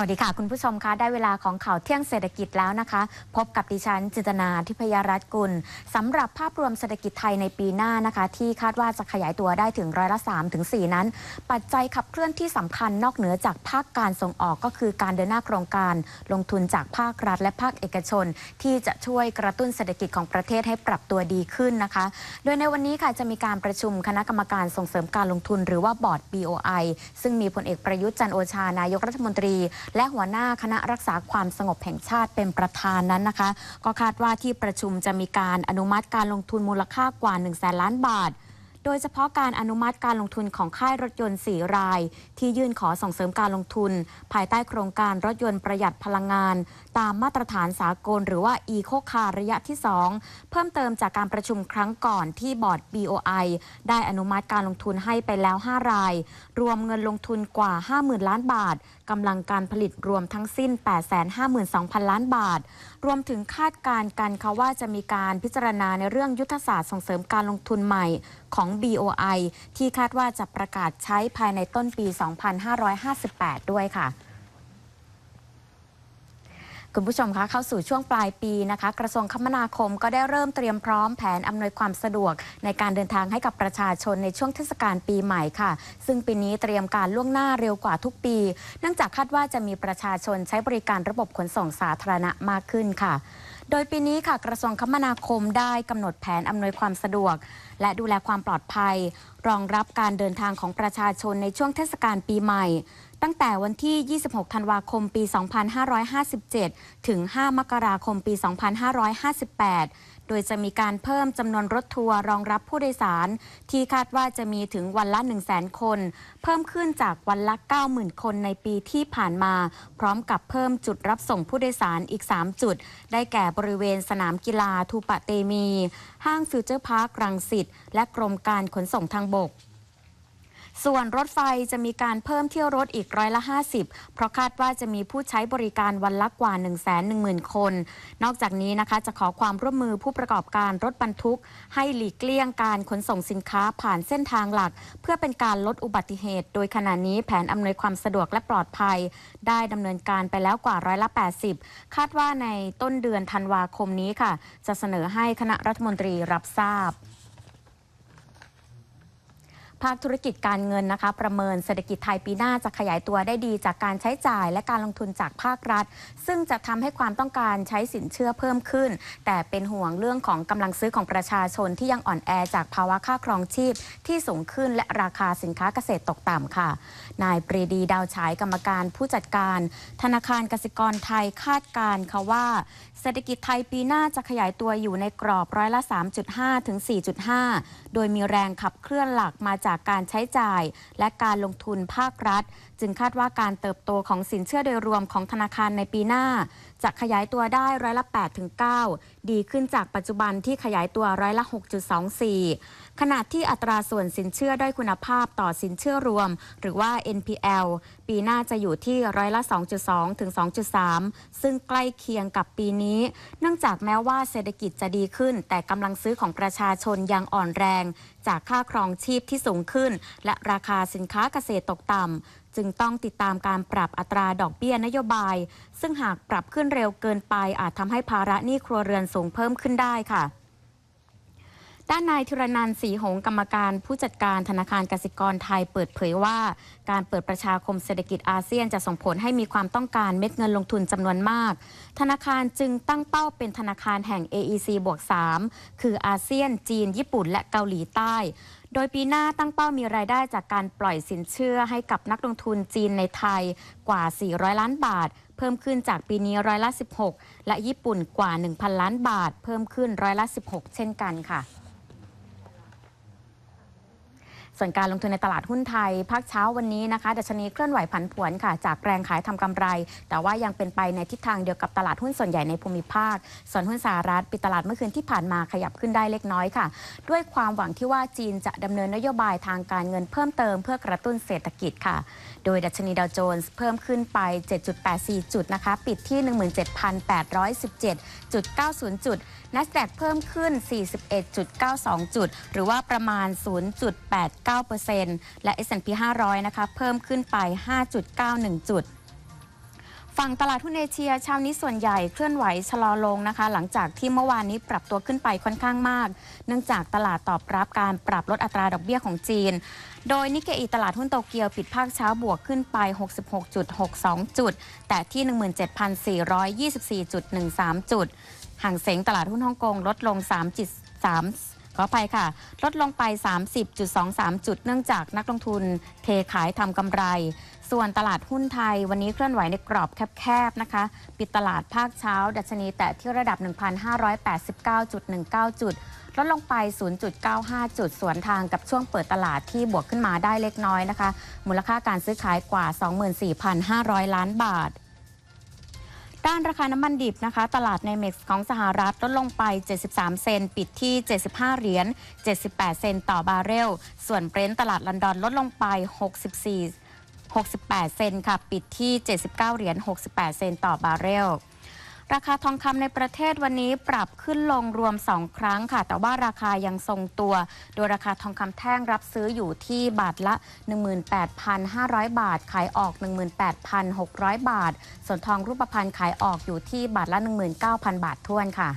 วัสดีค่ะ คุณผู้ชมคะได้เวลาของข่าวเที่ยงเศรษฐกิจแล้วนะคะ พบกับดิฉันจิตนาทิพยรัตน์กุลสำหรับภาพรวมเศรษฐกิจไทยในปีหน้านะคะ ที่คาดว่าจะขยายตัวได้ถึงร้อยละ3ถึง4นั้น ปัจจัยขับเคลื่อนที่สำคัญนอกเหนือจากภาคการส่งออกก็คือการเดินหน้าโครงการ ลงทุนจากภาครัฐและภาคเอกชน ที่จะช่วยกระตุ้นเศรษฐกิจของประเทศให้ปรับตัวดีขึ้นนะคะ โดยในวันนี้ค่ะจะมีการประชุมคณะกรรมการส่งเสริมการลงทุน หรือว่าบอร์ด BOI ซึ่งมีพลเอกประยุทธ์จันโอชานายกรัฐมนตรีและหัวหน้าคณะรักษาความสงบแห่งชาติเป็นประธานนั้นนะคะ ก็คาดว่าที่ประชุมจะมีการอนุมัติการลงทุนมูลค่ากว่า1แสนล้านบาท โดยเฉพาะการอนุมัติการลงทุนของค่ายรถยนต์ 4 ราย ที่ยื่นขอส่งเสริมการลงทุน ภายใต้โครงการรถยนต์ประหยัดพลังงาน ตามมาตรฐานสากล หรือว่า Eco Car ระยะที่ 2 เพิ่มเติมจากการประชุมครั้งก่อนที่บอร์ด BOI ได้อนุมัติการลงทุนให้ไปแล้ว 5 ราย รวมเงินลงทุนกว่า 50,000 ล้านบาทกำลังการผลิตรวมทั้งสิ้น 852,000 ล้านบาท รวมถึงคาดการณ์กันค่ะว่าจะมีการพิจารณาในเรื่องยุทธศาสตร์ส่งเสริมการลงทุนใหม่ ของ BOI ที่คาดว่าจะประกาศใช้ภายในต้นปี 2558 ด้วยค่ะคุณผู้ชมคะเข้าสู่ช่วงปลายปีนะคะ กระทรวงคมนาคมก็ได้เริ่มเตรียมพร้อมแผนอำนวยความสะดวก ในการเดินทางให้กับประชาชนในช่วงเทศกาลปีใหม่ค่ะ ซึ่งปีนี้เตรียมการล่วงหน้าเร็วกว่าทุกปี เนื่องจากคาดว่าจะมีประชาชนใช้บริการระบบขนส่งสาธารณะมากขึ้นค่ะ โดยปีนี้ค่ะกระทรวงคมนาคมได้กำหนดแผนอำนวยความสะดวก และดูแลความปลอดภัย รองรับการเดินทางของประชาชนในช่วงเทศกาลปีใหม่ ตั้งแต่วันที่ 26 ธันวาคม ปี 2557 ถึง 5 มกราคม ปี 2558 โดยจะมีการเพิ่มจำนวนรถทัวร์รองรับผู้โดยสาร ที่คาดว่าจะมีถึงวันละ 1 0 0 0 0 0 คน เพิ่มขึ้นจากวันละ 90,000 คนในปีที่ผ่านมา พร้อมกับเพิ่มจุดรับส่งผู้โดยสารอีก 3 จุด ได้แก่บริเวณสนามกีฬาทูปะเตมี ห้างฟิวเจอร์พาร์ครังสิตและกรมการขนส่งทางบก ส่วนรถไฟจะมีการเพิ่มเที่ยวรถอีกร้อยละ 50 เพราะคาดว่าจะมีผู้ใช้บริการวันละกว่า 1 1 0 0 0 0 คน นอกจากนี้นะคะจะขอความร่วมมือผู้ประกอบการรถบรรทุก ให้หลีกเลี่ยงการขนส่งสินค้าผ่านเส้นทางหลัก เพื่อเป็นการลดอุบัติเหตุ โดยขณะนี้แผนอำนวยความสะดวกและปลอดภัย ได้ดำเนินการไปแล้วกว่าร้อยละ 80 คาดว่าในต้นเดือนธันวาคมนี้ค่ะ จะเสนอให้คณะรัฐมนตรีรับทราบ ภาคธุรกิจการเงินนะคะ ประเมินเศรษฐกิจไทยปีหน้าจะขยายตัวได้ดีจากการใช้จ่ายและการลงทุนจากภาครัฐ ซึ่งจะทำให้ความต้องการใช้สินเชื่อเพิ่มขึ้น แต่เป็นห่วงเรื่องของกำลังซื้อของประชาชนที่ยังอ่อนแอจากภาวะค่าครองชีพ ที่สูงขึ้นและราคาสินค้าเกษตรตกต่ำค่ะ นายปรีดีดาวฉายกรรมการผู้จัดการ ธนาคารกสิกรไทยคาดการณ์ค่ะว่าเศรษฐกิจไทยปีหน้าจะขยายตัวอยู่ในกรอบร้อยละ 3.5 ถึง 4.5 โดยมีแรงขับเคลื่อนหลักมาจากการใช้จ่าย และการลงทุนภาครัฐ จึงคาดว่าการเติบโตของสินเชื่อโดยรวมของธนาคารในปีหน้า จะขยายตัวได้ร้อยละ8ถึง9ดีขึ้นจากปัจจุบันที่ขยายตัวร้อยละ 6.24 ขณะที่อัตราส่วนสินเชื่อด้อยคุณภาพต่อสินเชื่อรวม หรือว่า NPL ปีหน้าจะอยู่ที่ร้อยละ 2.2 ถึง 2.3 ซึ่งใกล้เคียงกับปีนี้ เนื่องจากแม้ว่าเศรษฐกิจจะดีขึ้น แต่กำลังซื้อของประชาชนยังอ่อนแรง จากค่าครองชีพที่สูงขึ้น และราคาสินค้าเกษตรตกต่ำจึงต้องติดตามการปรับอัตราดอกเบี้ยนโยบาย ซึ่งหากปรับขึ้นเร็วเกินไปอาจทำให้ภาระหนี้ครัวเรือนสูงเพิ่มขึ้นได้ค่ะ ด้านนายธิรนันท์ศรีหงกรรมการผู้จัดการธนาคารกสิกรไทยเปิดเผยว่า การเปิดประชาคมเศรษฐกิจอาเซียนจะส่งผลให้มีความต้องการเม็ดเงินลงทุนจำนวนมาก ธนาคารจึงตั้งเป้าเป็นธนาคารแห่ง AEC บวก3คืออาเซียน จีน ญี่ปุ่น และเกาหลีใต้โดยปีหน้าตั้งเป้ามีรายได้จากการปล่อยสินเชื่อให้กับนักลงทุนจีนในไทยกว่า 400 ล้านบาท เพิ่มขึ้นจากปีนี้ร้อยละ 16 และญี่ปุ่นกว่า 1,000 ล้านบาท เพิ่มขึ้นร้อยละ 16 เช่นกันค่ะ ส่วนการลงทุนในตลาดหุ้นไทยภาคเช้าวันนี้นะคะดัชนีเคลื่อนไหวผันผวนค่ะ จากแรงขายทำกำไร แต่ว่ายังเป็นไปในทิศทางเดียวกับตลาดหุ้นส่วนใหญ่ในภูมิภาค ส่วนหุ้นสหรัฐปิดตลาดเมื่อคืนที่ผ่านมาขยับขึ้นได้เล็กน้อยค่ะ ด้วยความหวังที่ว่าจีนจะดำเนินนโยบายทางการเงินเพิ่มเติมเพื่อกระตุ้นเศรษฐกิจค่ะ โดยดัชนีดาวโจนส์เพิ่มขึ้นไป 7.84 จุดนะคะ ปิดที่ 17,817.90 จุด NASDAQ เพิ่มขึ้น 41.92 จุด หรือว่าประมาณ 0.89และ S&P 500 นะคะ เพิ่มขึ้นไป 5.91 จุด ฝั่งตลาดหุ้นเอเชียเช้านี้ส่วนใหญ่เคลื่อนไหวชะลอลงนะคะ หลังจากที่เมื่อวานนี้ปรับตัวขึ้นไปค่อนข้างมาก เนื่องจากตลาดตอบรับการปรับลดอัตราดอกเบี้ยของจีน โดยนิกเกอีตลาดหุ้นโตเกียวปิดภาคเช้าบวกขึ้นไป 66.62 จุด แต่ที่ 17,424.13 จุดห่างเสงตลาดหุ้นฮ่องกงลดลง3.3 ออภัยค่ะ ลดลงไป 30.23 จุด เนื่องจากนักลงทุนเทขายทำกำไร ส่วนตลาดหุ้นไทย วันนี้เคลื่อนไหวในกรอบแคบๆนะคะ ปิดตลาดภาคเช้า ดัชนีแตะที่ระดับ 1,589.19 จุดลดลงไป 0.95 จุด สวนทางกับช่วงเปิดตลาดที่บวกขึ้นมาได้เล็กน้อยนะคะ มูลค่าการซื้อขายกว่า 24,500 ล้านบาท ด้านราคาน้ำมันดิบนะคะ ตลาดในเม็กซ์ของสหรัฐลดลงไป 73 เซนปิดที่ 75 เหรียญ 78 เซนต่อบาร์เรล ส่วนเบรนท์ตลาดลอนดอนลดลงไป 64 68 เซนค่ะ ปิดที่ 79 เหรียญ 68 เซนต่อบาร์เรล ราคาทองคำในประเทศวันนี้ปรับขึ้นลงรวม 2 ครั้งค่ะ แต่ว่าราคายังทรงตัว โดยราคาทองคำแท่งรับซื้ออยู่ที่บาทละ 18,500 บาท ขายออก 18,600 บาท ส่วนทองรูปพรรณขายออกอยู่ที่บาทละ 19,000 บาททวนค่ะ